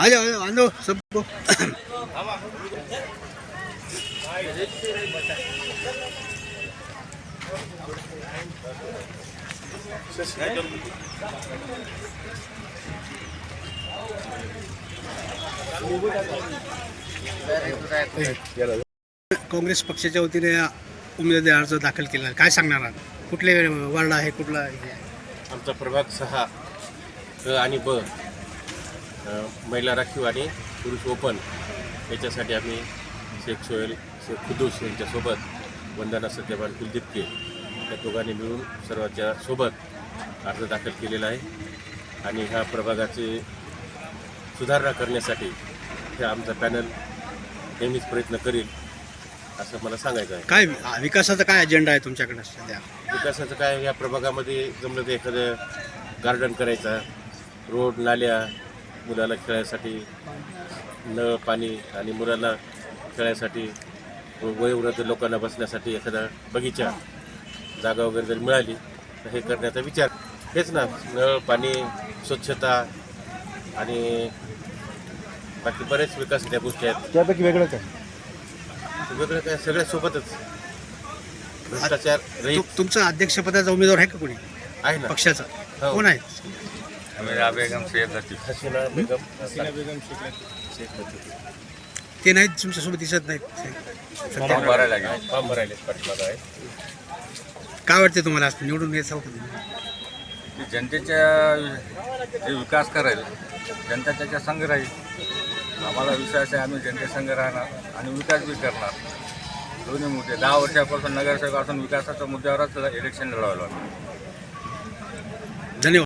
आ जाओ आ जाओ आंदो सबको काँग्रेस पक्षाच्या वतीने उमेदवारी अर्ज दाखल केला आहे. काय सांगणार आहात? कुठले वार्ड आहे कुठला हे आहे? आमचा प्रभाग सहा अ आणि ब महिला राखीव आणि पुरुष ओपन याच्यासाठी आम्ही शेख सोहेल शेख खुदूस यांच्यासोबत वंदना सत्यवान कुलदीपके या दोघांनी मिळून सर्वांच्या सोबत अर्ज दाखल केलेला आहे. आणि ह्या प्रभागाची सुधारणा करण्यासाठी हे आमचा पॅनल नेहमीच प्रयत्न करेल असं मला सांगायचं आहे. काय विकासाचा काय अजेंडा आहे तुमच्याकडे सध्या? विकासाचं काय या प्रभागामध्ये जमलं तर एखादं गार्डन करायचा रोड नाल्या मुलाला खेळायसाठी नळ पाणी आणि मुलाला खेळायसाठी वयोवृद्ध लोकांना बसण्यासाठी एखादा बगीचा जागा वगैरे जर मिळाली तर हे करण्याचा विचार. हेच ना नळ पाणी स्वच्छता आणि बाकी बरेच विकासाच्या गोष्टी आहेत. त्यापैकी वेगळं काय? वेगळं काय? सगळ्या सोबतच. भ्रष्टाचार तुमचा अध्यक्षपदाचा उमेदवार आहे का कोणी? आहे ना. पक्षाचा. हो. कोण आहे मेरा बेगम सैयद लतीफ। हसीना बेगम ते नाहीत तुमच्यासोबत दिसत नाहीत. फॉर्म भरायला लागेल फॉर्म भरायले पाठीमागं आहे. काय वाटते तुम्हाला निवडून यायचं का जनतेच्या जे विकास करेल जनता त्याच्या संघ राहील आम्हाला विश्वास आहे आम्ही जनतेसंघ राहणार आणि विकास बी करणार. दोन्ही मुद्दे. दहा वर्षापासून नगरसेवक असून विकासाच्या मुद्द्यावरच इलेक्शन लढवायला लागलं.